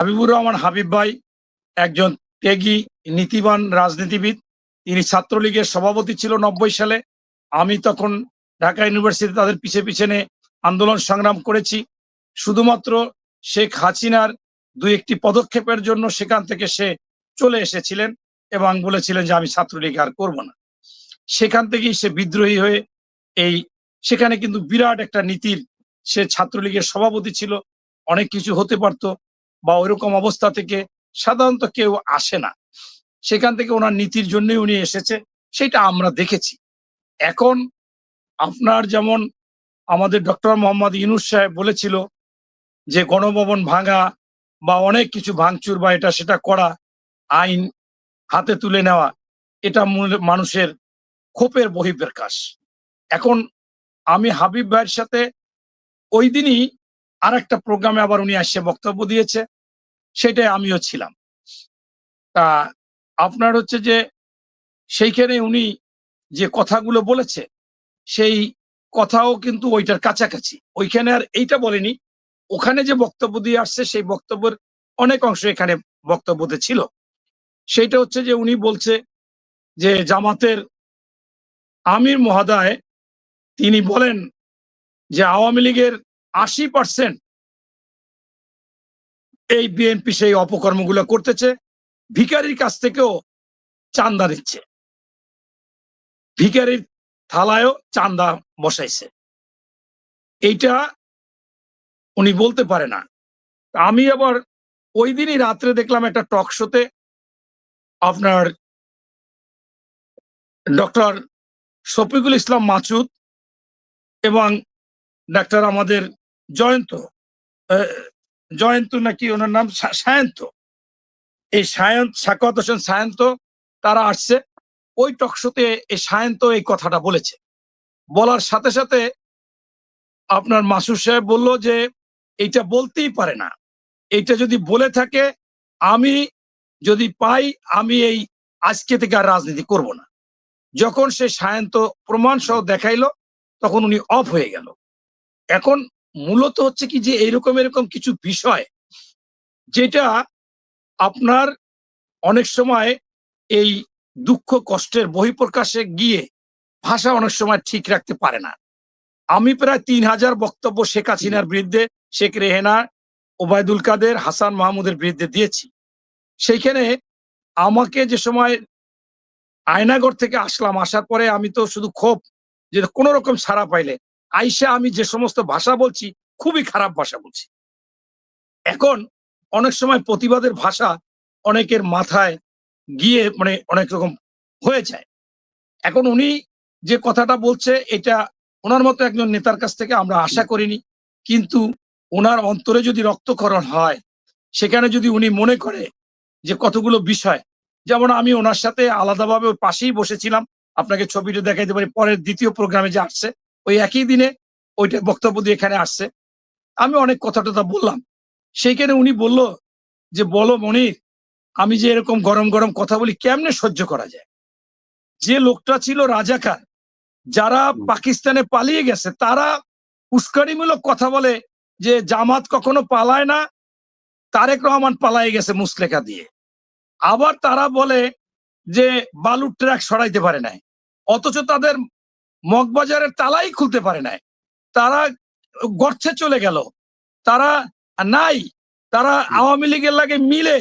হাবিবুর রহমান হাবিব ভাই একজন ত্যাগী, নীতিবান রাজনীতিবিদ। তিনি ছাত্রলীগের সভাপতি ছিল নব্বই সালে। আমি তখন ঢাকা ইউনিভার্সিটি তাদের পিছে পিছনে আন্দোলন সংগ্রাম করেছি। শুধুমাত্র শেখ হাসিনার দুই একটি পদক্ষেপের জন্য সেখান থেকে সে চলে এসেছিলেন এবং বলেছিলেন যে আমি ছাত্রলীগ আর করব না। সেখান থেকেই সে বিদ্রোহী হয়ে এই সেখানে কিন্তু বিরাট একটা নীতির সে ছাত্রলীগের সভাপতি ছিল। অনেক কিছু হতে পারতো। বা ওইরকম অবস্থা থেকে সাধারণত কেউ আসে না। সেখান থেকে ওনার নীতির জন্যই উনি এসেছে, সেটা আমরা দেখেছি। এখন আপনার যেমন আমাদের ডক্টর মোহাম্মদ ইনুস সাহেব বলেছিল যে গণভবন ভাঙা বা অনেক কিছু ভাঙচুর বা এটা সেটা করা, আইন হাতে তুলে নেওয়া, এটা মানুষের ক্ষোভের বহিঃপ্রকাশ। এখন আমি হাবিব ভাইয়ের সাথে ওই দিনই আর একটা প্রোগ্রামে আবার উনি আসছে বক্তব্য দিয়েছে, সেটাই আমিও ছিলাম। তা আপনার হচ্ছে যে সেইখানে উনি যে কথাগুলো বলেছে, সেই কথাও কিন্তু ওইটার কাছাকাছি। ওইখানে আর এইটা বলেনি, ওখানে যে বক্তব্য দিয়ে আসছে, সেই বক্তব্যের অনেক অংশ এখানে বক্তব্যতে ছিল। সেইটা হচ্ছে যে উনি বলছে যে জামাতের আমির মহাদায়, তিনি বলেন যে আওয়ামী লীগের আশি পার্সেন্ট এই বিএনপি সেই অপকর্মগুলো করতেছে, ভিখারির কাছ থেকেও চান্দা দিচ্ছে। ভিখারির থালায়ও চান্দা বসাইছে। এইটা উনি বলতে পারে না। আমি আবার ওই দিনই রাত্রে দেখলাম একটা টক শোতে আপনার ডক্টর শফিকুল ইসলাম মাচুদ এবং ডাক্তার আমাদের জয়ন্ত জয়ন্ত নাকি ওনার নাম সায়ন্ত। এই সায়ন্ত সাকাত হোসেন সায়ন্ত, তারা আসছে। ওই টকশোতে এই সায়ন্ত এই কথাটা বলেছে। বলার সাথে সাথে আপনার মাসুর সাহেব বলল যে, এইটা বলতেই পারে না। এইটা যদি বলে থাকে, আমি যদি পাই, আমি এই আজকে থেকে আর রাজনীতি করব না। যখন সে সায়ন্ত প্রমাণ সহ দেখাইলো, তখন উনি অফ হয়ে গেল। এখন মূলত হচ্ছে কি যে এইরকম এরকম কিছু বিষয় যেটা আপনার অনেক সময় এই দুঃখ কষ্টের বহিঃপ্রকাশে গিয়ে ভাষা অনেক সময় ঠিক রাখতে পারে না। আমি প্রায় তিন হাজার বক্তব্য শেখ হাসিনার বিরুদ্ধে, শেখ রেহেনা, ওবায়দুল কাদের, হাসান মাহমুদের বিরুদ্ধে দিয়েছি। সেইখানে আমাকে যে সময় আয়নাগর থেকে আসলাম, আসার পরে আমি তো শুধু ক্ষোভ যে কোনো রকম সাড়া পাইলে আইসা আমি যে সমস্ত ভাষা বলছি, খুবই খারাপ ভাষা বলছি। এখন অনেক সময় প্রতিবাদের ভাষা অনেকের মাথায় গিয়ে মানে অনেক রকম হয়ে যায়। এখন উনি যে কথাটা বলছে, এটা ওনার মতো একজন নেতার কাছ থেকে আমরা আশা করিনি। কিন্তু ওনার অন্তরে যদি রক্তকরণ হয়, সেখানে যদি উনি মনে করে যে কতগুলো বিষয়, যেমন আমি ওনার সাথে আলাদাভাবে পাশেই বসেছিলাম, আপনাকে ছবিটা দেখাইতে পারি, পরের দ্বিতীয় প্রোগ্রামে যে আসছে ওই একই দিনে ওইটা বক্তব্য দিয়ে এখানে আসছে। আমি অনেক কথা টথা বললাম। সেইখানে উনি বলল যে বলো মনির আমি যে এরকম গরম গরম কথা বলি কেমনে সহ্য করা যায়? যে লোকটা ছিল রাজাকার যারা পাকিস্তানে পালিয়ে গেছে তারা উস্কানিমূলক কথা বলে যে জামাত কখনো পালায় না তারেক রহমান পালাই গেছে মুসলেখা দিয়ে। আবার তারা বলে যে বালুর ট্র্যাক সরাইতে পারে নাই। অথচ তাদের মগবাজারের তালাই খুলতে পারে নাই। তারা গর্তে চলে গেল। তারা নাই। তারা আওয়ামী লীগের লাগে মিলে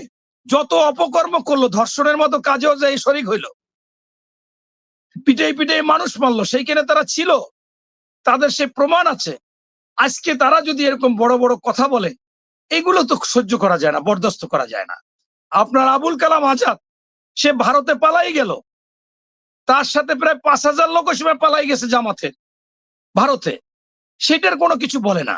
যত অপকর্ম করল ধর্ষণের মতো কাজেও যাই শরিক হইল। পিটে পিটে মানুষ মারলো সেইখানে তারা ছিল। তাদের সে প্রমাণ আছে। আজকে তারা যদি এরকম বড় বড় কথা বলে এগুলো তো সহ্য করা যায় না বরদাস্ত করা যায় না। আপনার আবুল কালাম আজাদ সে ভারতে পালাই গেল। তার সাথে প্রায় পাঁচ হাজার লোক সময় পালাই গেছে জামাতে ভারতে। সেটার কোনো কিছু বলে না।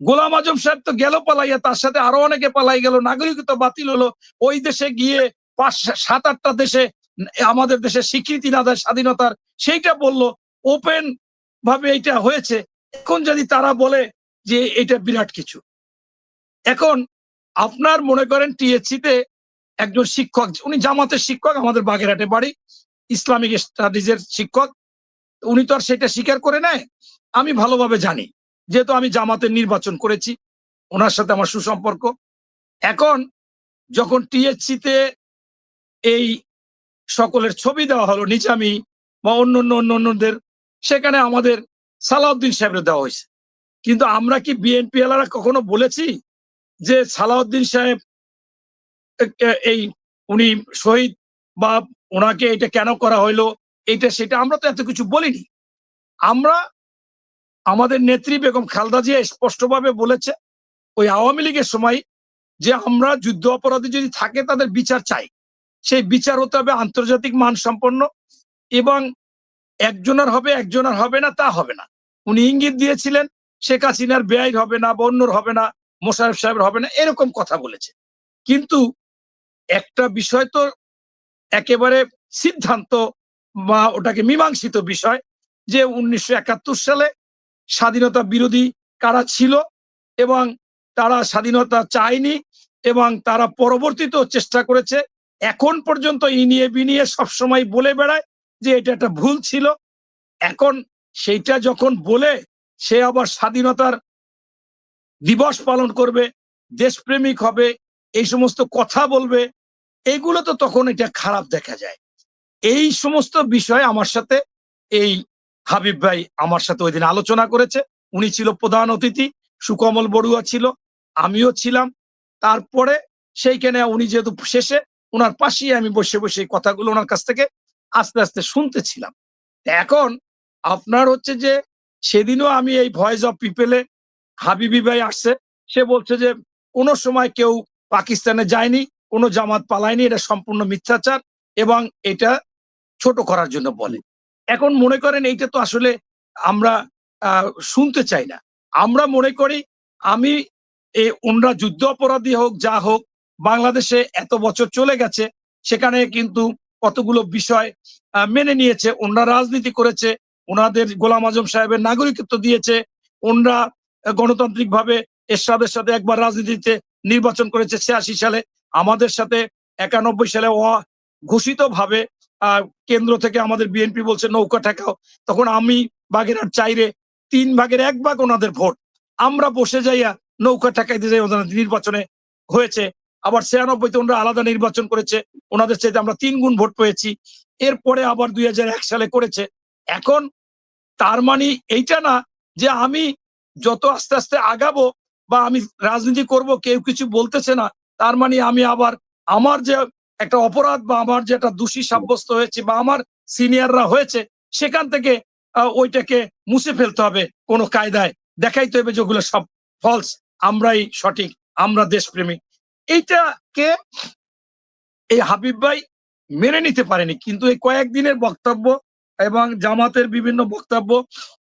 গোলাম আজম সাহেব তো গেল পালাইয়া তার সাথে আরও অনেকে পালাই গেল। নাগরিকত্ব বাতিল হলো। ওই দেশে গিয়ে পাঁচ সাত আটটা দেশে আমাদের দেশে স্বীকৃতি না দেয় স্বাধীনতার সেইটা বলল। ওপেন ভাবে এটা হয়েছে। এখন যদি তারা বলে যে এটা বিরাট কিছু। এখন আপনার মনে করেন টিএসসি তে একজন শিক্ষক উনি জামাতের শিক্ষক আমাদের বাগেরহাটে বাড়ি। ইসলামিক স্টাডিজের শিক্ষক, উনি তো আর সেটা স্বীকার করে নেয়। আমি ভালোভাবে জানি, যেহেতু আমি জামাতের নির্বাচন করেছি, ওনার সাথে আমার সুসম্পর্ক। এখন যখন টিএসসিতে এই সকলের ছবি দেওয়া হলো, নিজামি বা অন্য অন্য অন্য অন্যদের, সেখানে আমাদের সালাউদ্দিন সাহেবের দেওয়া হয়েছে। কিন্তু আমরা কি বিএনপি এলারা কখনো বলেছি যে সালাউদ্দিন সাহেব এই উনি শহীদ বা ওনাকে এটা কেন করা হইল? এটা সেটা আমরা তো এত কিছু বলিনি। আমরা আমাদের নেত্রী বেগম খালদা জিয়া স্পষ্টভাবে বলেছে, ওই আওয়ামী লীগের সময় যে আমরা যুদ্ধ অপরাধী যদি থাকে তাদের বিচার চাই। সেই বিচার হতে হবে আন্তর্জাতিক মান সম্পন্ন এবং একজনের হবে একজনের হবে না, তা হবে না। উনি ইঙ্গিত দিয়েছিলেন, শেখ হাসিনার বেআইন হবে না বা হবে না মোশারফ সাহেবের হবে না, এরকম কথা বলেছে। কিন্তু একটা বিষয় তো একেবারে সিদ্ধান্ত বা ওটাকে মীমাংসিত বিষয় যে উনিশশো একাত্তর সালে স্বাধীনতা বিরোধী কারা ছিল এবং তারা স্বাধীনতা চায়নি এবং তারা পরবর্তীতেও চেষ্টা করেছে, এখন পর্যন্ত ই নিয়ে বিনিয়ে সবসময় বলে বেড়ায় যে এটা একটা ভুল ছিল। এখন সেইটা যখন বলে, সে আবার স্বাধীনতার দিবস পালন করবে, দেশপ্রেমিক হবে, এই সমস্ত কথা বলবে এগুলো তো তখন এটা খারাপ দেখা যায়। এই সমস্ত বিষয় আমার সাথে, এই হাবিব ভাই আমার সাথে ওই দিন আলোচনা করেছে। উনি ছিল প্রধান অতিথি, সুকমল বড়ুয়া ছিল, আমিও ছিলাম। তারপরে সেইখানে উনি যেহেতু শেষে ওনার পাশেই আমি বসে বসে এই কথাগুলো ওনার কাছ থেকে আস্তে আস্তে শুনতেছিলাম। এখন আপনার হচ্ছে যে, সেদিনও আমি এই ভয়েস অফ পিপলে হাবিবি ভাই আসছে, সে বলছে যে, কোনো সময় কেউ পাকিস্তানে যায়নি কোনো জামাত পালায়নি, এটা সম্পূর্ণ মিথ্যাচার এবং এটা ছোট করার জন্য বলে। এখন মনে করেন এইটা তো আসলে আমরা শুনতে চাই না। আমরা মনে করি আমি এ ওনরা যুদ্ধ অপরাধী হোক, যা হোক, বাংলাদেশে এত বছর চলে গেছে, সেখানে কিন্তু কতগুলো বিষয় মেনে নিয়েছে। ওনরা রাজনীতি করেছে, ওনাদের গোলাম আজম সাহেবের নাগরিকত্ব দিয়েছে ওনরা গণতান্ত্রিকভাবে এরশাদের সাথে একবার রাজনীতিতে নির্বাচন করেছে ছিয়াশি সালে। আমাদের সাথে একানব্বই সালে ঘোষিত ভাবে আহ, কেন্দ্র থেকে আমাদের বিএনপি বলছে নৌকা ঠেকাও। তখন আমি বাগেরহাট চাইরে তিন ভাগের এক ভাগ ওনাদের ভোট। আমরা বসে যাইয়া নৌকা ঠেকাইতে যাই ওনাদের নির্বাচনে হয়েছে। আবার ছিয়ানব্বইতে ওনারা আলাদা নির্বাচন করেছে। ওনাদের চাইতে আমরা তিন গুণ ভোট পেয়েছি। এরপরে আবার দুই হাজার এক সালে করেছে। এখন তার মানে এইটা না যে আমি যত আস্তে আস্তে আগাবো বা আমি রাজনীতি করব কেউ কিছু বলতেছে না তার মানে আমি আবার আমার যে একটা অপরাধ বা আমার যে একটা দোষী সাব্যস্ত হয়েছে বা আমার সিনিয়ররা হয়েছে, সেখান থেকে ওইটাকে মুছে ফেলতে হবে কোনো কায়দায়। দেখাইতে হবে যে ওগুলো সব ফলস আমরাই সঠিক, আমরা দেশপ্রেমিক এইটাকে এই হাবিব ভাই মেনে নিতে পারেনি। কিন্তু এই কয়েকদিনের বক্তব্য এবং জামাতের বিভিন্ন বক্তব্য,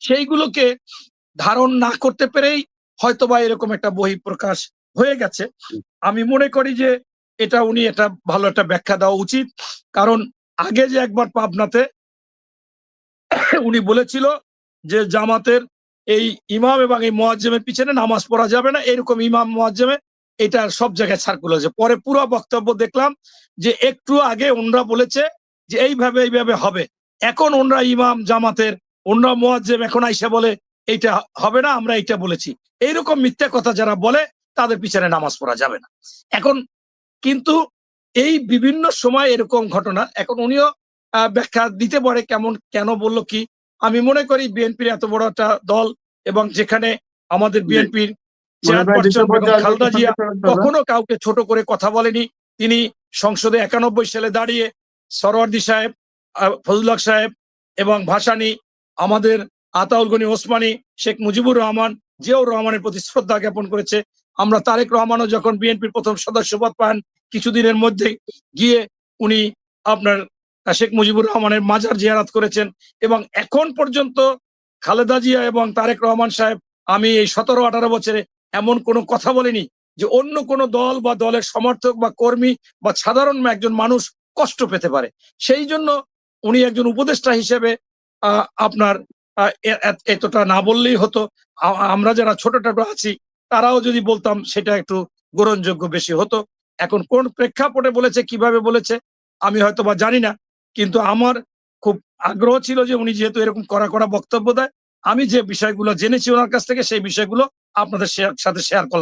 সেইগুলোকে ধারণ না করতে পেরেই হয়তোবা এরকম একটা বহিঃপ্রকাশ হয়ে গেছে। আমি মনে করি যে এটা উনি এটা ভালো একটা ব্যাখ্যা দেওয়া উচিত। কারণ আগে যে একবার পাবনাতে উনি বলেছিল যে জামাতের এই ইমাম এবং এই মোয়াজ্জেমের পিছনে নামাজ পড়া যাবে না, এরকম ইমাম, মোয়াজ্জেমে এটা সব জায়গায় সার্কুল হয়েছে পরে পুরো বক্তব্য দেখলাম যে একটু আগে ওনরা বলেছে যে এইভাবে এইভাবে হবে। এখন ওনরা ইমাম, জামাতের, ওনরা মোয়াজ্জেম এখন আইসা বলে এইটা হবে না, আমরা এইটা বলেছি। এইরকম মিথ্যা কথা যারা বলে তাদের পিছনে নামাজ পড়া যাবে না। এখন কিন্তু এই বিভিন্ন সময় এরকম ঘটনা এখন উনিও ব্যাখ্যা দিতে পারে কেমন কেন বলল কি। আমি মনে করি বিএনপির এত বড় একটা দল এবং যেখানে আমাদের বিএনপির বেগম খালেদা জিয়া কখনো কাউকে ছোট করে কথা বলেনি। তিনি সংসদে একানব্বই সালে দাঁড়িয়ে সরওয়ার্দি সাহেব আহ, সাহেব এবং ভাসানী আমাদের আতাউল গনি ওসমানী শেখ মুজিবুর রহমান জিয়াউর রহমানের প্রতি শ্রদ্ধা জ্ঞাপন করেছে। আমরা তারেক রহমানও যখন বিএনপির প্রথম সদস্য পদ পান, কিছুদিনের মধ্যে গিয়ে উনি আপনার শেখ মুজিবুর রহমানের মাজার জিয়ারাত করেছেন এবং এখন পর্যন্ত খালেদা জিয়া এবং তারেক রহমান সাহেব, আমি এই সতেরো আঠারো বছরে এমন কোনো কথা বলিনি যে অন্য কোনো দল বা দলের সমর্থক বা কর্মী বা সাধারণ একজন মানুষ কষ্ট পেতে পারে। সেই জন্য উনি একজন উপদেষ্টা হিসেবে আপনার এতটা না বললেই হতো। আমরা যারা ছোট ছোট আছি তারাও যদি বলতাম সেটা একটু গ্রহণযোগ্য বেশি হতো। এখন কোন প্রেক্ষাপটে বলেছে, কীভাবে বলেছে, আমি হয়তো বা জানি না। কিন্তু আমার খুব আগ্রহ ছিল যে উনি যেহেতু এরকম করা করা বক্তব্য দেয়, আমি যে বিষয়গুলো জেনেছি ওনার কাছ থেকে সেই বিষয়গুলো আপনাদের সাথে শেয়ার করলাম।